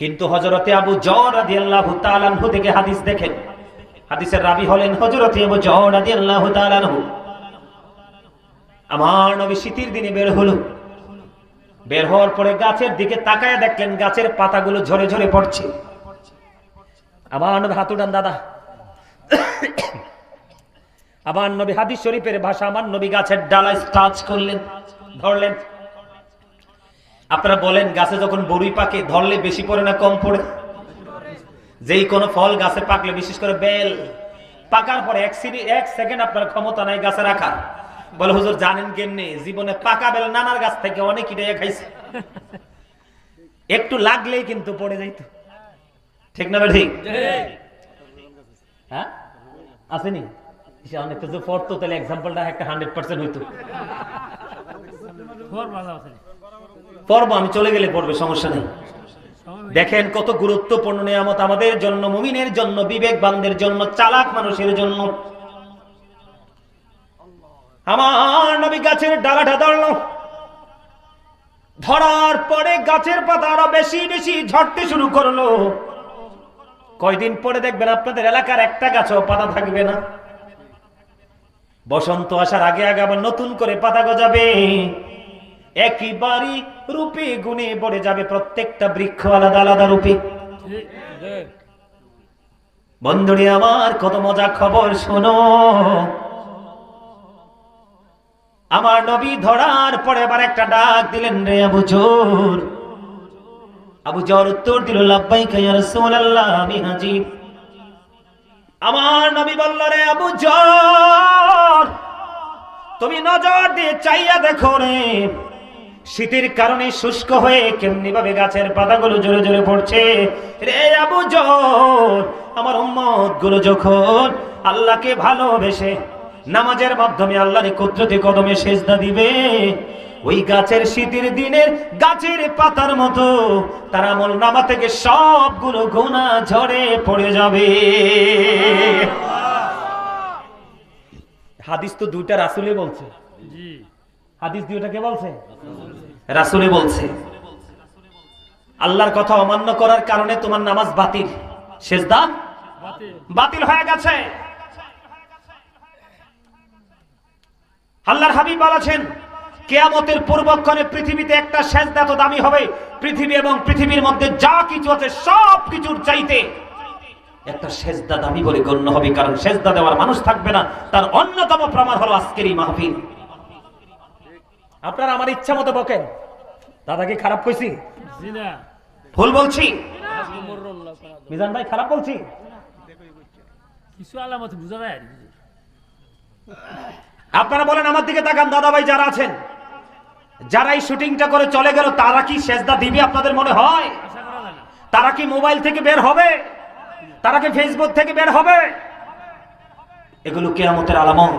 কিন্তু হজরতে আবু জর রাদিয়াল্লাহু থেকে হাদিস দেখেন। হাদিসের রাবি হলেন হজরতে আবু জর রাদিয়াল্লাহু আমার নবী শীতের দিনে বের হলো। বের হওয়ার পরে গাছের দিকে তাকায় দেখলেন গাছের পাতাগুলো ঝরে ঝরে পড়ছে। আমার নবী হাত উঠান, দাদা। আমার নবী হাদিস শরীফের ভাষা আমার নবী গাছের ডালায় টাচ করলেন, ধরলেন। আপনারা বলেন, গাছে যখন বড়ি পাকে, ধরলে বেশি পড়ে না কম পড়ে? যেই কোনো ফল গাছে পাকলে, বিশেষ করে বেল। পাকার পরে এক সিরি, এক সেকেন্ড আপনার ক্ষমতা নাই গাছে রাখার। বলে, হুজুর, জানেন কেমনে? জীবনে পাকা বেল নানার গাছ থেকে অনেক ইটাইয়া খাইছে। একটু লাগলেই কিন্তু পড়ে যাইত। ঠিক না ঠিক হ্যাঁ? আসেনি? পড়তো, তাহলে এক্সাম্পলটা একটা হান্ড্রেড পার্সেন্ট হইতো। পড়ব আমি চলে গেলে পড়বে, সমস্যা নেই। দেখেন কত গুরুত্বপূর্ণ নিয়ামত আমাদের জন্য, মুমিনের জন্য বিবেক বিবেকবানদের জন্য, চালাক মানুষের জন্য। আমার নবী গাছের ডালাটা ধরল। ধরার পরে গাছের পাতা আরও বেশি বেশি ঝরতে শুরু করল। কয়দিন পরে দেখবেন আপনাদের এলাকার একটা গাছও পাতা থাকবে না। বসন্ত আসার আগে আগে আবার নতুন করে পাতা গজাবে। একইবারই রূপে গুণে পড়ে যাবে প্রত্যেকটা বৃক্ষ আলাদা আলাদা রূপে। বন্ধুরি, আমার কত মজা খবর শোনো। আমার নবী ধরার পরে আবার একটা ডাক দিলেন রে আবু জোর। আবু জর উত্তর দিল লাব্বাই খাইয়া রাসূলুল্লাহ, আমি হাজির। আমার নবী বলল, রে আবু জর, তুমি নজর দিয়ে চাইয়া দেখো রে। শীতের কারণে শুষ্ক হয়ে কেমনি ভাবে গাছের পাতাগুলো জোরে জোরে পড়ছে? রে আবু আমার উম্মতগুলো যখন আল্লাহকে ভালোবেসে নামাজের মাধ্যমে আল্লাহর কুদরতি কদমে সেজদা দিবে ওই গাছের শীতের দিনের গাছের পাতার মতো তার আমল নামা থেকে সবগুলো গোনা ঝরে পড়ে যাবে। হাদিস তো দুইটা রাসুলে বলছে। হাদিস দুইটা কে বলছে? রাসুলে বলছে, আল্লাহর কথা অমান্য করার কারণে তোমার নামাজ বাতিল। সেজদা বাতিল হয়ে গেছে। আল্লাহর হাবিব বলেছেন, কেয়ামতের পূর্বক্ষণে পৃথিবীতে একটা সেজদা তো দামি হবে। পৃথিবী এবং পৃথিবীর মধ্যে যা কিছু আছে, সব কিছুর চাইতে একটা সেজদা দামি বলে গণ্য হবে। কারণ সেজদা দেওয়ার মানুষ থাকবে না। তার অন্যতম প্রমাণ হলো আজকের এই মাহফিল। আপনারা আমার ইচ্ছা মতো বকেন। দাদা কি খারাপ কইছি? ভুল বলছি। মিজান ভাই খারাপ বলছি? কিছু আলামত বুঝা যায়। আপনারা বলেন আমার দিকে তাকান দাদা ভাই যারা আছেন। যারা এই শুটিংটা করে চলে গেল তারা কি সেজদা দিবে আপনাদের মনে হয়? তারা কি মোবাইল থেকে বের হবে? তারা কি ফেসবুক থেকে বের হবে? এগুলো কেয়ামতের আলামত।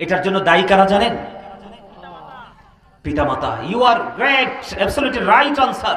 এটার জন্য দায়ী কারা জানেন? পিতামাতা you are great absolutely right answer